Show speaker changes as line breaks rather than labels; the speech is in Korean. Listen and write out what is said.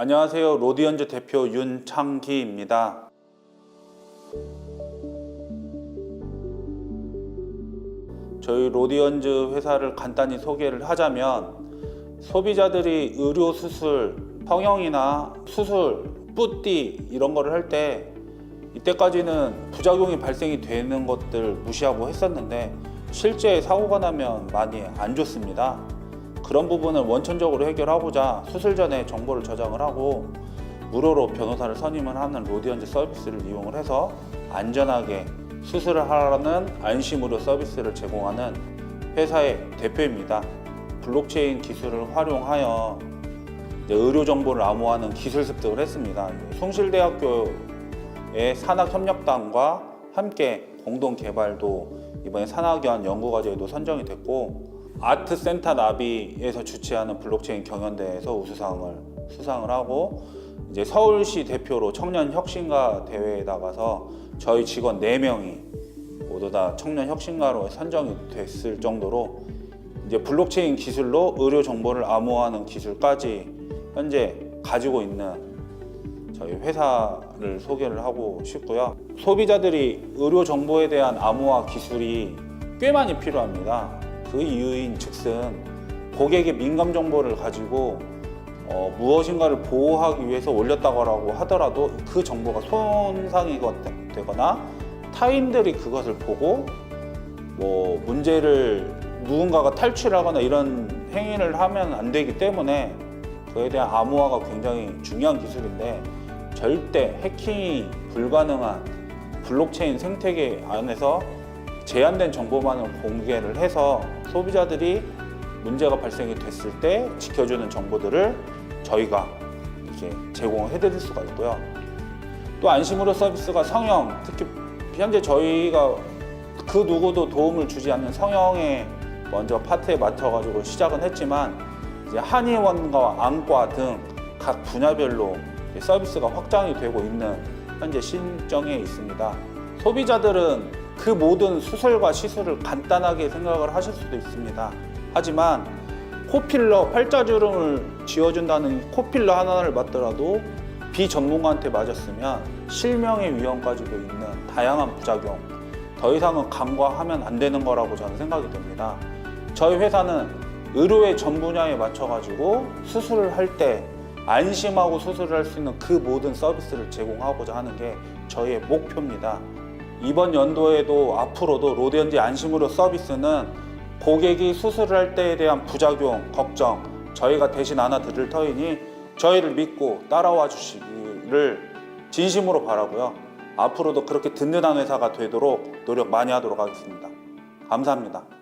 안녕하세요. 로디언즈 대표 윤창기입니다. 저희 로디언즈 회사를 간단히 소개를 하자면 소비자들이 의료 수술, 성형이나 수술, 뿌띠 이런 거를 할 때 이때까지는 부작용이 발생이 되는 것들 무시하고 했었는데 실제 사고가 나면 많이 안 좋습니다. 그런 부분을 원천적으로 해결하고자 수술 전에 정보를 저장을 하고 무료로 변호사를 선임을 하는 로디언즈 서비스를 이용을 해서 안전하게 수술을 하라는 안심으로 서비스를 제공하는 회사의 대표입니다. 블록체인 기술을 활용하여 의료 정보를 암호화하는 기술 습득을 했습니다. 숭실대학교의 산학협력단과 함께 공동 개발도 이번에 산학연 연구과제에도 선정이 됐고 아트센터 나비에서 주최하는 블록체인 경연대회에서 우수상을 수상을 하고 이제 서울시 대표로 청년 혁신가 대회에 나가서 저희 직원 4명이 모두 다 청년 혁신가로 선정이 됐을 정도로 이제 블록체인 기술로 의료 정보를 암호화하는 기술까지 현재 가지고 있는 저희 회사를 소개를 하고 싶고요. 소비자들이 의료 정보에 대한 암호화 기술이 꽤 많이 필요합니다. 그 이유인 즉슨 고객의 민감 정보를 가지고 어, 무엇인가를 보호하기 위해서 올렸다고 하더라도 그 정보가 손상이 되거나 타인들이 그것을 보고 뭐 문제를 누군가가 탈취하거나 이런 행위를 하면 안 되기 때문에 그에 대한 암호화가 굉장히 중요한 기술인데 절대 해킹이 불가능한 블록체인 생태계 안에서 제한된 정보만을 공개를 해서 소비자들이 문제가 발생이 됐을 때 지켜주는 정보들을 저희가 이렇게 제공해 드릴 수가 있고요. 또 안심으로 서비스가 성형, 특히 현재 저희가 그 누구도 도움을 주지 않는 성형에 먼저 파트에 맞춰가지고 시작은 했지만 이제 한의원과 안과 등 각 분야별로 서비스가 확장이 되고 있는 현재 신정에 있습니다. 소비자들은 그 모든 수술과 시술을 간단하게 생각을 하실 수도 있습니다. 하지만 코필러 팔자주름을 지어준다는 코필러 하나를 맞더라도 비전문가한테 맞았으면 실명의 위험까지도 있는 다양한 부작용 더 이상은 간과하면 안 되는 거라고 저는 생각이 됩니다. 저희 회사는 의료의 전 분야에 맞춰가지고 수술을 할 때 안심하고 수술을 할 수 있는 그 모든 서비스를 제공하고자 하는 게 저희의 목표입니다. 이번 연도에도 앞으로도 로디언지 안심으로 서비스는 고객이 수술을 할 때에 대한 부작용, 걱정 저희가 대신 안아 드릴 터이니 저희를 믿고 따라와 주시기를 진심으로 바라고요. 앞으로도 그렇게 든든한 회사가 되도록 노력 많이 하도록 하겠습니다. 감사합니다.